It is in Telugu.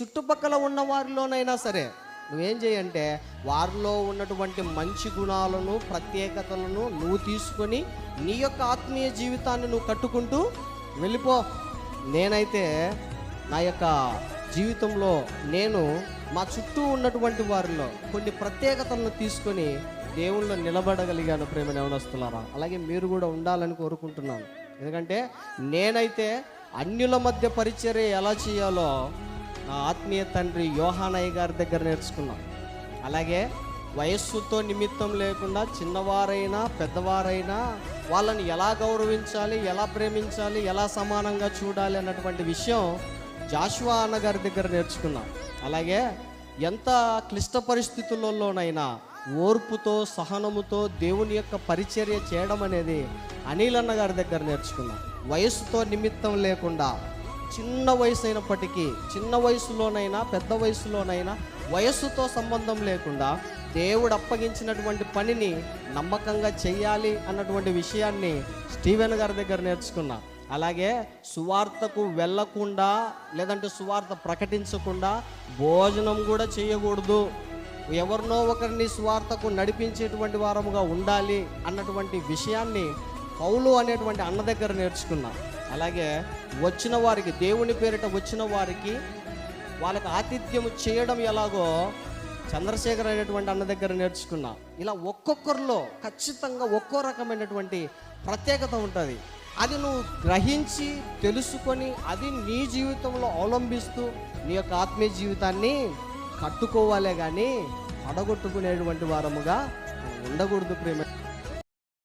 చుట్టుపక్కల ఉన్న వారిలోనైనా సరే నువ్వేం చేయంటే వారిలో ఉన్నటువంటి మంచి గుణాలను ప్రత్యేకతలను నువ్వు తీసుకొని నీ యొక్క ఆత్మీయ జీవితాన్ని నువ్వు కట్టుకుంటూ వెళ్ళిపో. నేనైతే నా యొక్క జీవితంలో నేను మా చుట్టూ ఉన్నటువంటి వారిలో కొన్ని ప్రత్యేకతలను తీసుకొని దేవుళ్ళు నిలబడగలిగాను ప్రేమ యవనస్తులారా. అలాగే మీరు కూడా ఉండాలని కోరుకుంటున్నాను. ఎందుకంటే నేనైతే అన్యుల మధ్య పరిచర్య ఎలా చేయాలో నా ఆత్మీయ తండ్రి యోహానయ్య గారి దగ్గర నేర్చుకున్నాం. అలాగే వయస్సుతో నిమిత్తం లేకుండా చిన్నవారైనా పెద్దవారైనా వాళ్ళని ఎలా గౌరవించాలి ఎలా ప్రేమించాలి ఎలా సమానంగా చూడాలి అన్నటువంటి విషయం జాషువా అన్న గారి దగ్గర నేర్చుకున్నాం. అలాగే ఎంత క్లిష్ట పరిస్థితులలోనైనా ఓర్పుతో సహనముతో దేవుని యొక్క పరిచర్య చేయడం అనేది అనిల్ అన్న గారి దగ్గర నేర్చుకున్నాం. వయస్సుతో నిమిత్తం లేకుండా చిన్న వయసు అయినప్పటికీ చిన్న వయసులోనైనా పెద్ద వయసులోనైనా వయస్సుతో సంబంధం లేకుండా దేవుడు అప్పగించినటువంటి పనిని నమ్మకంగా చేయాలి అన్నటువంటి విషయాన్ని స్టీవెన్ గారి దగ్గర నేర్చుకున్నా. అలాగే సువార్తకు వెళ్ళకుండా లేదంటే సువార్త ప్రకటించకుండా భోజనం కూడా చేయకూడదు. ఎవరినో ఒకరిని సువార్తకు నడిపించేటువంటి వారముగా ఉండాలి అన్నటువంటి విషయాన్ని పౌలు అనేటువంటి అన్న దగ్గర నేర్చుకున్నా. అలాగే వచ్చిన వారికి దేవుని పేరిట వచ్చిన వారికి వాళ్ళకి ఆతిథ్యం చేయడం ఎలాగో చంద్రశేఖర్ అనేటువంటి అన్న దగ్గర నేర్చుకున్నా. ఇలా ఒక్కొక్కరిలో ఖచ్చితంగా ఒక్కో రకమైనటువంటి ప్రత్యేకత ఉంటుంది. అది నువ్వు గ్రహించి తెలుసుకొని అది నీ జీవితంలో అవలంబిస్తూ నీ యొక్క ఆత్మీయ జీవితాన్ని కట్టుకోవాలే కానీ పడగొట్టుకునేటువంటి వారముగా ఉండకూడదు ప్రేమ.